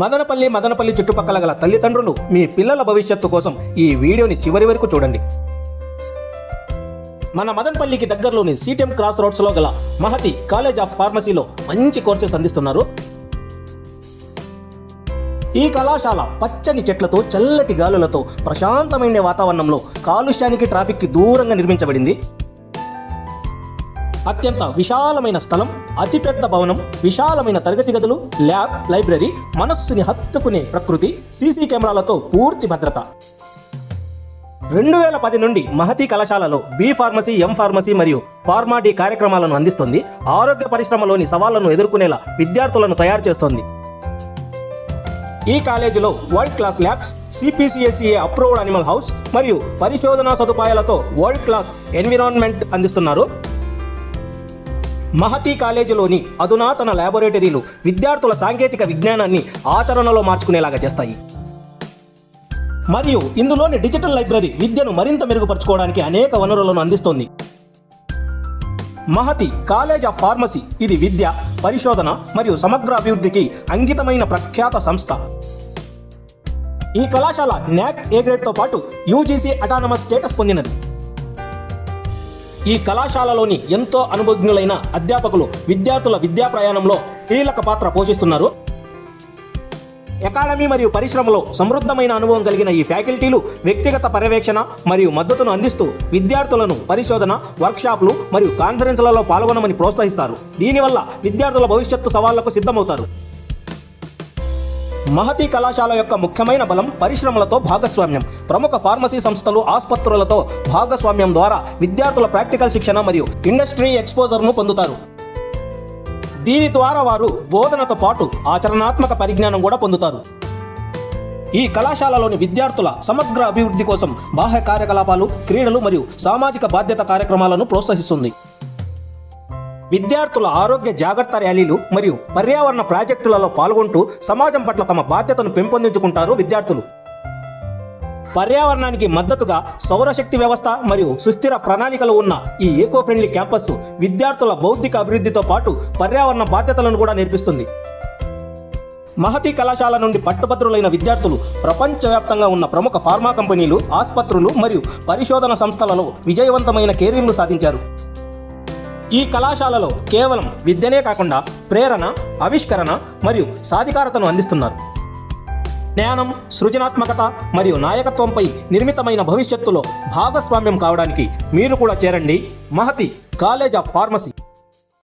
మదనపల్లి మదనపల్లి చుట్టుపక్కల గల తల్లిదండ్రులు మీ పిల్లల భవిష్యత్తు కోసం ఈ వీడియోని చివరి వరకు చూడండి. మన మదనపల్లికి దగ్గరలోని సీటీఎం క్రాస్ రోడ్స్లో గల మహతి కాలేజ్ ఆఫ్ ఫార్మసీలో మంచి కోర్సెస్ అందిస్తున్నారు. ఈ కళాశాల పచ్చని చెట్లతో చల్లటి గాలులతో ప్రశాంతమైన వాతావరణంలో కాలుష్యానికి ట్రాఫిక్కి దూరంగా నిర్మించబడింది. అత్యంత విశాలమైన స్థలం అతిపెద్ద భవనం విశాలమైన తరగతి గదులు ల్యాబ్ లైబ్రరీ మనస్సుని హత్తుకునే ప్రకృతి సీసీ కెమెరాలతో పూర్తి భద్రత. రెండు వేల పది నుండి మహతి కళాశాలలో బి ఫార్మసీ ఎం ఫార్మసీ మరియు ఫార్మాడి కార్యక్రమాలను అందిస్తుంది. ఆరోగ్య పరిశ్రమలోని సవాళ్ళను ఎదుర్కొనేలా విద్యార్థులను తయారు చేస్తోంది. ఈ కాలేజీలో world class labs CPCSEA approved animal house మరియు పరిశోధనా సదుపాయాలతో వరల్డ్ క్లాస్ ఎన్విరాన్మెంట్ అందిస్తున్నారు. మహతి కాలేజీలోని అధునాతన ల్యాబొరేటరీలు విద్యార్థుల సాంకేతిక విజ్ఞానాన్ని ఆచరణలో మార్చుకునేలాగా చేస్తాయి. మరియు ఇందులోని డిజిటల్ లైబ్రరీ విద్యను మరింత మెరుగుపరచుకోవడానికి అనేక వనరులను అందిస్తోంది. మహతి కాలేజ్ ఆఫ్ ఫార్మసీ ఇది విద్య పరిశోధన మరియు సమగ్ర అభివృద్ధికి అంకితమైన ప్రఖ్యాత సంస్థ. ఈ కళాశాల నాక్ ఏ గ్రేడ్తో పాటు యూజీసీ అటానమస్ స్టేటస్ పొందినది. ఈ కళాశాలలోని ఎంతో అనుభవజ్ఞులైన అధ్యాపకులు విద్యార్థుల విద్యా ప్రయాణంలో కీలక పాత్ర పోషిస్తున్నారు. అకాడమీ మరియు పరిశ్రమలో సమృద్ధమైన అనుభవం కలిగిన ఈ ఫ్యాకల్టీలు వ్యక్తిగత పర్యవేక్షణ మరియు మద్దతును అందిస్తూ విద్యార్థులను పరిశోధన వర్క్షాప్లు మరియు కాన్ఫరెన్స్లలో పాల్గొనమని ప్రోత్సహిస్తారు. దీనివల్ల విద్యార్థుల భవిష్యత్తు సవాళ్ళకు సిద్ధమవుతారు. మహతి కళాశాల యొక్క ముఖ్యమైన బలం పరిశ్రమలతో భాగస్వామ్యం. ప్రముఖ ఫార్మసీ సంస్థలు ఆసుపత్రులతో భాగస్వామ్యం ద్వారా విద్యార్థుల ప్రాక్టికల్ శిక్షణ మరియు ఇండస్ట్రీ ఎక్స్పోజర్ను పొందుతారు. దీని ద్వారా వారు బోధనతో పాటు ఆచరణాత్మక పరిజ్ఞానం కూడా పొందుతారు. ఈ కళాశాలలోని విద్యార్థుల సమగ్ర అభివృద్ధి కోసం బాహ్య కార్యకలాపాలు క్రీడలు మరియు సామాజిక బాధ్యత కార్యక్రమాలను ప్రోత్సహిస్తుంది. విద్యార్థుల ఆరోగ్య జాగ్రత్త ర్యాలీలు మరియు పర్యావరణ ప్రాజెక్టులలో పాల్గొంటూ సమాజం పట్ల తమ బాధ్యతను పెంపొందించుకుంటారు విద్యార్థులు. పర్యావరణానికి మద్దతుగా సౌరశక్తి వ్యవస్థ మరియు సుస్థిర ప్రణాళికలు ఉన్న ఈ ఏకో ఫ్రెండ్లీ క్యాంపస్ విద్యార్థుల బౌద్ధిక అభివృద్ధితో పాటు పర్యావరణ బాధ్యతలను కూడా నేర్పిస్తుంది. మహతి కళాశాల నుండి పట్టుభద్రులైన విద్యార్థులు ప్రపంచవ్యాప్తంగా ఉన్న ప్రముఖ ఫార్మా కంపెనీలు ఆసుపత్రులు మరియు పరిశోధన సంస్థలలో విజయవంతమైన కెరీర్లు సాధించారు. ఈ కళాశాలలో కేవలం విద్యనే కాకుండా ప్రేరణ ఆవిష్కరణ మరియు సాధికారతను అందిస్తున్నారు. జ్ఞానం సృజనాత్మకత మరియు నాయకత్వంపై నిర్మితమైన భవిష్యత్తులో భాగస్వామ్యం కావడానికి మీరు కూడా చేరండి. Mahati college of pharmacy.